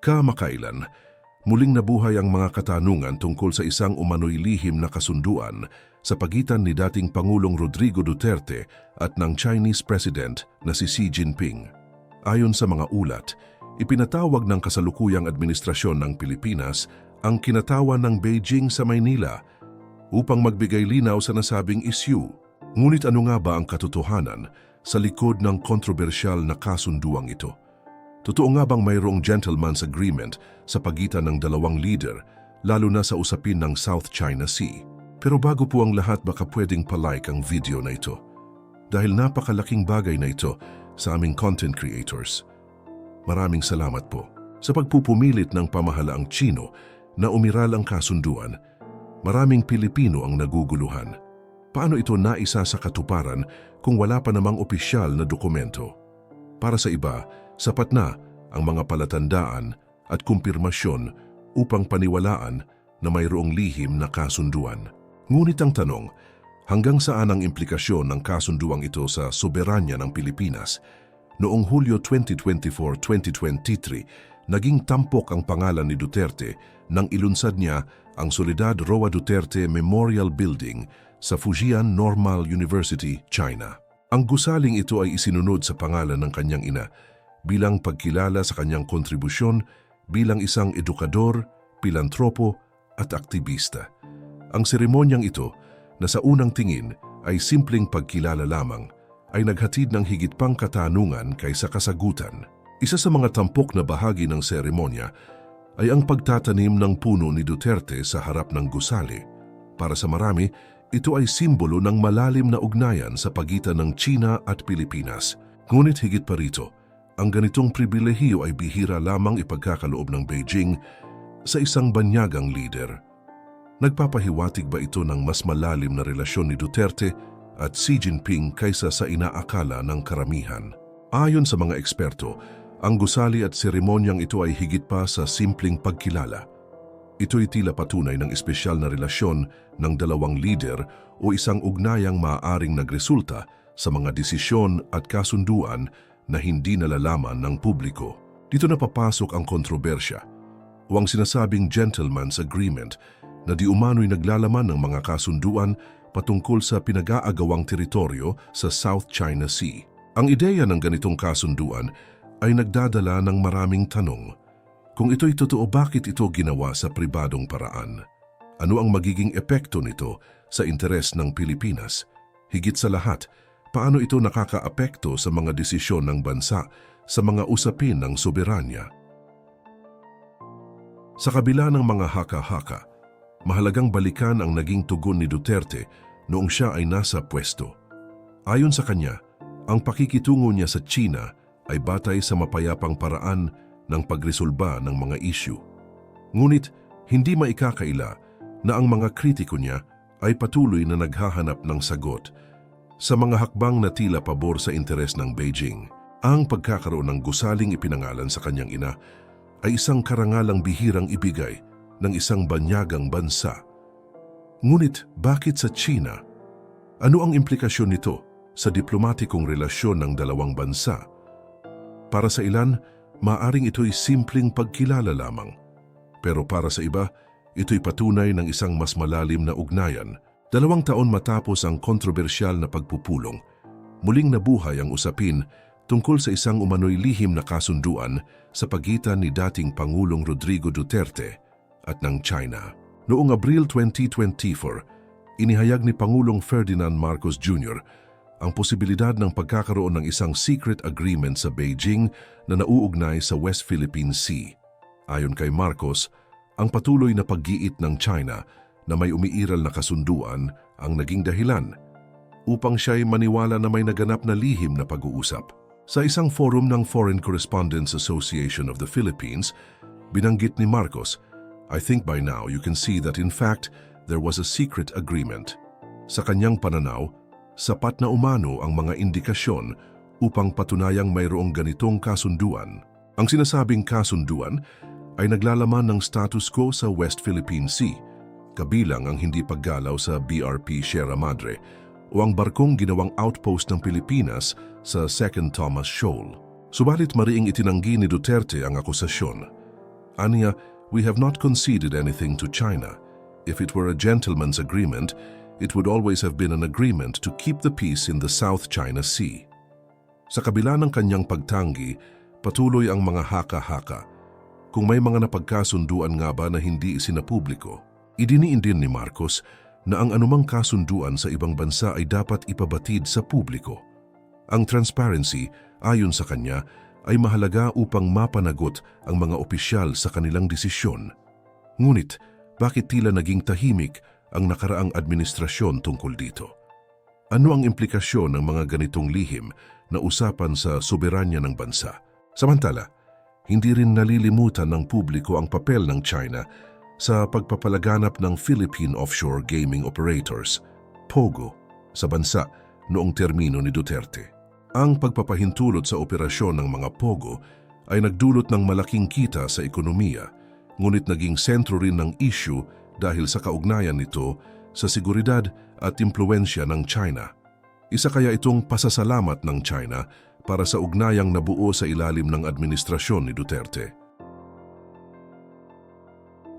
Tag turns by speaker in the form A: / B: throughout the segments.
A: Kamakailan, muling nabuhay ang mga katanungan tungkol sa isang umano'y lihim na kasunduan sa pagitan ni dating Pangulong Rodrigo Duterte at ng Chinese President na si Xi Jinping. Ayon sa mga ulat, ipinatawag ng kasalukuyang administrasyon ng Pilipinas ang kinatawan ng Beijing sa Maynila upang magbigay linaw sa nasabing issue. Ngunit ano nga ba ang katotohanan sa likod ng kontrobersyal na kasunduang ito? Totoo nga bang mayroong gentleman's agreement sa pagitan ng dalawang leader, lalo na sa usapin ng South China Sea? Pero bago po ang lahat baka pwedeng palike ang video na ito. Dahil napakalaking bagay na ito sa aming content creators. Maraming salamat po sa pagpupumilit ng pamahalaang Chino na umiral ang kasunduan. Maraming Pilipino ang naguguluhan. Paano ito naisa sa katuparan kung wala pa namang opisyal na dokumento? Para sa iba, sapat na ang mga palatandaan at kumpirmasyon upang paniwalaan na mayroong lihim na kasunduan. Ngunit ang tanong, hanggang saan ang implikasyon ng kasunduang ito sa soberanya ng Pilipinas? Noong Hulyo 2024-2023, naging tampok ang pangalan ni Duterte nang ilunsad niya ang Solidad Roa Duterte Memorial Building sa Fujian Normal University, China. Ang gusaling ito ay isinunod sa pangalan ng kanyang ina bilang pagkilala sa kanyang kontribusyon bilang isang edukador, pilantropo at aktivista. Ang seremonyang ito, na sa unang tingin ay simpleng pagkilala lamang, ay naghatid ng higit pang katanungan kaysa kasagutan. Isa sa mga tampok na bahagi ng seremonya ay ang pagtatanim ng puno ni Duterte sa harap ng gusali. Para sa marami, ito ay simbolo ng malalim na ugnayan sa pagitan ng China at Pilipinas. Ngunit higit pa rito, ang ganitong pribilehiyo ay bihira lamang ipagkakaloob ng Beijing sa isang banyagang leader. Nagpapahiwatig ba ito ng mas malalim na relasyon ni Duterte at Xi Jinping kaysa sa inaakala ng karamihan? Ayon sa mga eksperto, ang gusali at seremonyang ito ay higit pa sa simpleng pagkilala. Ito'y tila patunay ng espesyal na relasyon ng dalawang lider o isang ugnayang maaaring nagresulta sa mga desisyon at kasunduan na hindi nalalaman ng publiko. Dito na papasok ang kontrobersya o ang sinasabing gentleman's agreement na di umano'y naglalaman ng mga kasunduan patungkol sa pinag-aagawang teritoryo sa South China Sea. Ang ideya ng ganitong kasunduan ay nagdadala ng maraming tanong. Kung ito'y totoo, bakit ito ginawa sa pribadong paraan? Ano ang magiging epekto nito sa interes ng Pilipinas? Higit sa lahat, paano ito nakakaapekto sa mga desisyon ng bansa sa mga usapin ng soberanya? Sa kabila ng mga haka-haka, mahalagang balikan ang naging tugon ni Duterte noong siya ay nasa pwesto. Ayon sa kanya, ang pakikitungo niya sa China ay batay sa mapayapang paraan ng pagresolba ng mga issue. Ngunit hindi maikakaila na ang mga kritiko niya ay patuloy na naghahanap ng sagot sa mga hakbang na tila pabor sa interes ng Beijing. Ang pagkakaroon ng gusaling ipinangalan sa kanyang ina ay isang karangalang bihirang ibigay ng isang banyagang bansa. Ngunit bakit sa China? Ano ang implikasyon nito sa diplomatikong relasyon ng dalawang bansa? Para sa ilan, maaring ito'y simpleng pagkilala lamang. Pero para sa iba, ito'y patunay ng isang mas malalim na ugnayan. Dalawang taon matapos ang kontrobersyal na pagpupulong, muling nabuhay ang usapin tungkol sa isang umano'y lihim na kasunduan sa pagitan ni dating Pangulong Rodrigo Duterte at ng China. Noong Abril 2024, inihayag ni Pangulong Ferdinand Marcos Jr ang posibilidad ng pagkakaroon ng isang secret agreement sa Beijing na nauugnay sa West Philippine Sea. Ayon kay Marcos, ang patuloy na paggiit ng China na may umiiral na kasunduan ang naging dahilan upang siya'y maniwala na may naganap na lihim na pag-uusap. Sa isang forum ng Foreign Correspondents Association of the Philippines, binanggit ni Marcos, I think by now you can see that in fact there was a secret agreement. Sa kanyang pananaw, sapat na umano ang mga indikasyon upang patunayang mayroong ganitong kasunduan. Ang sinasabing kasunduan ay naglalaman ng status quo sa West Philippine Sea, kabilang ang hindi paggalaw sa BRP Sierra Madre o ang barkong ginawang outpost ng Pilipinas sa Second Thomas Shoal. Subalit mariing itinanggi ni Duterte ang akusasyon. Aniya, we have not conceded anything to China. If it were a gentleman's agreement, it would always have been an agreement to keep the peace in the South China Sea. Sa kabila ng kanyang pagtanggi, patuloy ang mga haka-haka. Kung may mga napagkasunduan nga ba na hindi isinapubliko, idiniin din ni Marcos na ang anumang kasunduan sa ibang bansa ay dapat ipabatid sa publiko. Ang transparency, ayon sa kanya, ay mahalaga upang mapanagot ang mga opisyal sa kanilang desisyon. Ngunit, bakit tila naging tahimik ang nakaraang administrasyon tungkol dito? Ano ang implikasyon ng mga ganitong lihim na usapan sa soberanya ng bansa? Samantala, hindi rin nalilimutan ng publiko ang papel ng China sa pagpapalaganap ng Philippine Offshore Gaming Operators, POGO, sa bansa noong termino ni Duterte. Ang pagpapahintulot sa operasyon ng mga POGO ay nagdulot ng malaking kita sa ekonomiya, ngunit naging sentro rin ng issue dahil sa kaugnayan nito sa seguridad at impluensya ng China. Isa kaya itong pasasalamat ng China para sa ugnayang nabuo sa ilalim ng administrasyon ni Duterte.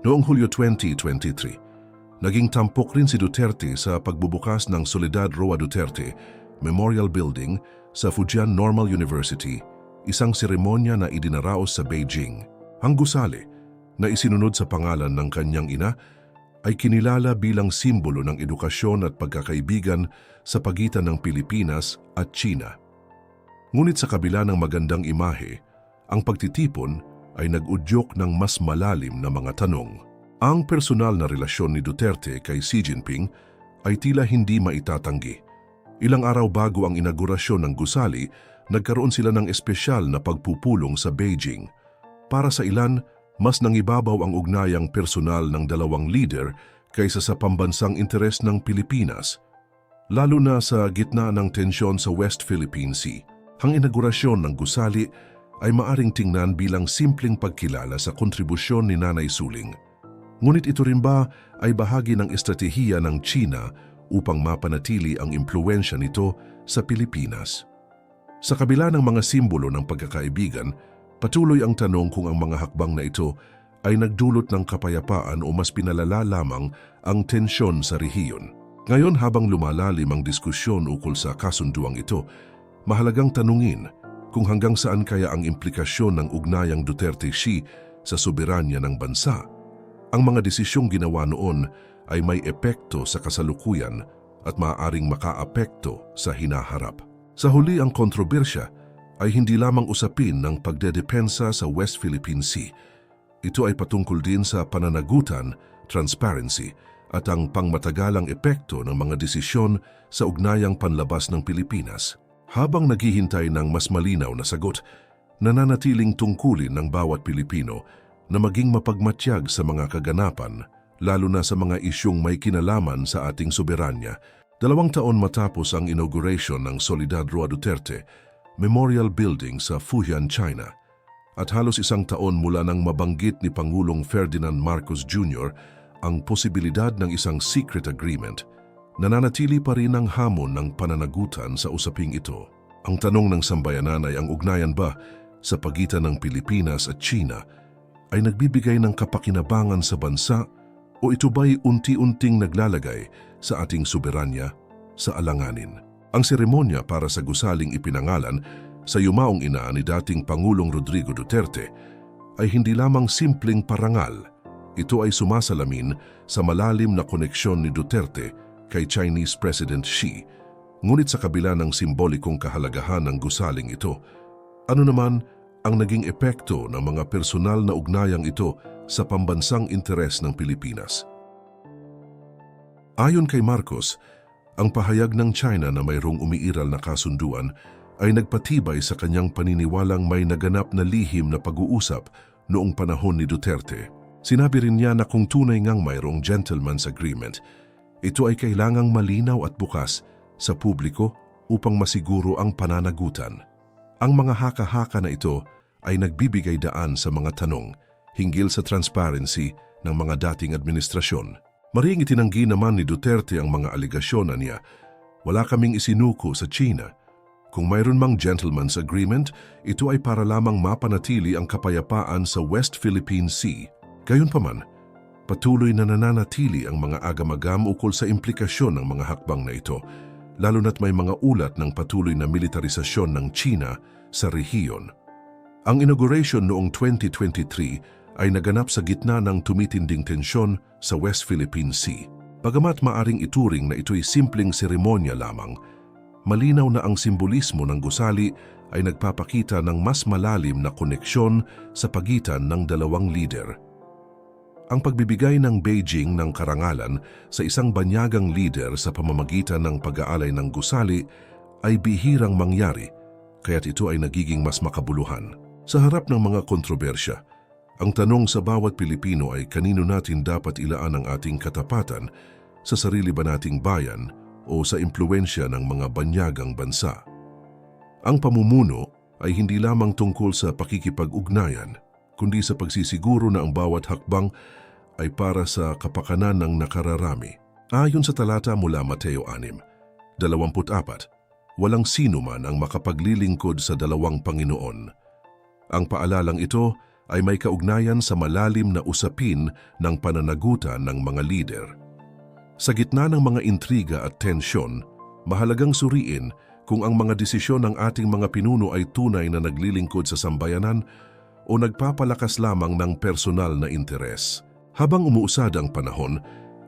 A: Noong Hulyo 2023, naging tampok rin si Duterte sa pagbubukas ng Soledad Roa Duterte Memorial Building sa Fujian Normal University, isang seremonya na idinaraos sa Beijing. Ang gusali, na isinunod sa pangalan ng kanyang ina, ay kinilala bilang simbolo ng edukasyon at pagkakaibigan sa pagitan ng Pilipinas at China. Ngunit sa kabila ng magandang imahe, ang pagtitipon ay nag-udyok ng mas malalim na mga tanong. Ang personal na relasyon ni Duterte kay Xi Jinping ay tila hindi maitatanggi. Ilang araw bago ang inaugurasyon ng gusali, nagkaroon sila ng espesyal na pagpupulong sa Beijing. Para sa ilan, mas nangibabaw ang ugnayang personal ng dalawang leader kaysa sa pambansang interes ng Pilipinas, lalo na sa gitna ng tensyon sa West Philippine Sea. Ang inaugurasyon ng gusali ay maaring tingnan bilang simpleng pagkilala sa kontribusyon ni Nanay Suling. Ngunit ito rin ba ay bahagi ng estratehiya ng China upang mapanatili ang impluensya nito sa Pilipinas? Sa kabila ng mga simbolo ng pagkakaibigan, patuloy ang tanong kung ang mga hakbang na ito ay nagdulot ng kapayapaan o mas pinalala lamang ang tensyon sa rehiyon. Ngayon habang lumalalim ang diskusyon ukol sa kasunduang ito, mahalagang tanungin kung hanggang saan kaya ang implikasyon ng ugnayang Duterte-Xi sa soberanya ng bansa. Ang mga desisyong ginawa noon ay may epekto sa kasalukuyan at maaaring makaapekto sa hinaharap. Sa huli ang kontrobersya ay hindi lamang usapin ng pagdedepensa sa West Philippine Sea. Ito ay patungkol din sa pananagutan, transparency, at ang pangmatagalang epekto ng mga desisyon sa ugnayang panlabas ng Pilipinas. Habang naghihintay ng mas malinaw na sagot, nananatiling tungkulin ng bawat Pilipino na maging mapagmatyag sa mga kaganapan, lalo na sa mga isyong may kinalaman sa ating soberanya. Dalawang taon matapos ang inauguration ng Solidad Roa Duterte, Memorial Building sa Fujian, China, at halos isang taon mula nang mabanggit ni Pangulong Ferdinand Marcos Jr. ang posibilidad ng isang secret agreement, nananatili pa rin ang hamon ng pananagutan sa usaping ito. Ang tanong ng sambayanan ay ang ugnayan ba sa pagitan ng Pilipinas at China ay nagbibigay ng kapakinabangan sa bansa o ito ba'y unti-unting naglalagay sa ating soberanya sa alanganin? Ang seremonya para sa gusaling ipinangalan sa yumaong ina ni dating Pangulong Rodrigo Duterte ay hindi lamang simpleng parangal. Ito ay sumasalamin sa malalim na koneksyon ni Duterte kay Chinese President Xi. Ngunit sa kabila ng simbolikong kahalagahan ng gusaling ito, ano naman ang naging epekto ng mga personal na ugnayang ito sa pambansang interes ng Pilipinas? Ayon kay Marcos, ang pahayag ng China na mayroong umiiral na kasunduan ay nagpatibay sa kanyang paniniwalang may naganap na lihim na pag-uusap noong panahon ni Duterte. Sinabi rin niya na kung tunay ngang mayroong gentleman's agreement, ito ay kailangang malinaw at bukas sa publiko upang masiguro ang pananagutan. Ang mga haka-haka na ito ay nagbibigay daan sa mga tanong hinggil sa transparency ng mga dating administrasyon. Maring itinanggi naman ni Duterte ang mga aligasyon na niya, wala kaming isinuko sa China, Kung mayroon mang gentleman's agreement, ito ay para lamang mapanatili ang kapayapaan sa West Philippine Sea. Gayunpaman, patuloy na nananatili ang mga agam-agam ukol sa implikasyon ng mga hakbang na ito, lalo na't may mga ulat ng patuloy na militarisasyon ng China sa rehiyon. Ang inauguration noong 2023 ay naganap sa gitna ng tumitinding tensyon sa West Philippine Sea. Bagamat maaring ituring na ito'y simpleng seremonya lamang, malinaw na ang simbolismo ng gusali ay nagpapakita ng mas malalim na koneksyon sa pagitan ng dalawang lider. Ang pagbibigay ng Beijing ng karangalan sa isang banyagang lider sa pamamagitan ng pag-aalay ng gusali ay bihirang mangyari, kaya't ito ay nagiging mas makabuluhan. Sa harap ng mga kontrobersya, ang tanong sa bawat Pilipino ay kanino natin dapat ilaan ang ating katapatan sa sarili ba nating bayan o sa impluensya ng mga banyagang bansa. Ang pamumuno ay hindi lamang tungkol sa pakikipag-ugnayan, kundi sa pagsisiguro na ang bawat hakbang ay para sa kapakanan ng nakararami. Ayon sa talata mula Mateo 6, 24, walang sino man ang makapaglilingkod sa dalawang Panginoon. Ang paalalang ito ay may kaugnayan sa malalim na usapin ng pananagutan ng mga lider. Sa gitna ng mga intriga at tensyon, mahalagang suriin kung ang mga desisyon ng ating mga pinuno ay tunay na naglilingkod sa sambayanan o nagpapalakas lamang ng personal na interes. Habang umuusad ang panahon,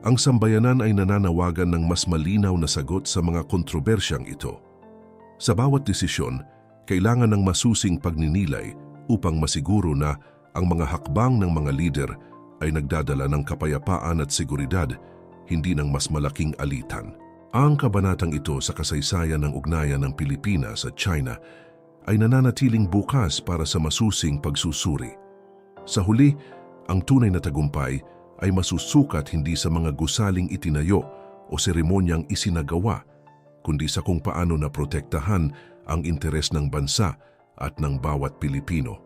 A: ang sambayanan ay nananawagan ng mas malinaw na sagot sa mga kontrobersyang ito. Sa bawat desisyon, kailangan ng masusing pagninilay upang masiguro na ang mga hakbang ng mga lider ay nagdadala ng kapayapaan at seguridad, hindi ng mas malaking alitan. Ang kabanatang ito sa kasaysayan ng ugnayan ng Pilipinas at China ay nananatiling bukas para sa masusing pagsusuri. Sa huli, ang tunay na tagumpay ay masusukat hindi sa mga gusaling itinayo o seremonyang isinagawa, kundi sa kung paano na protektahan ang interes ng bansa at ng bawat Pilipino.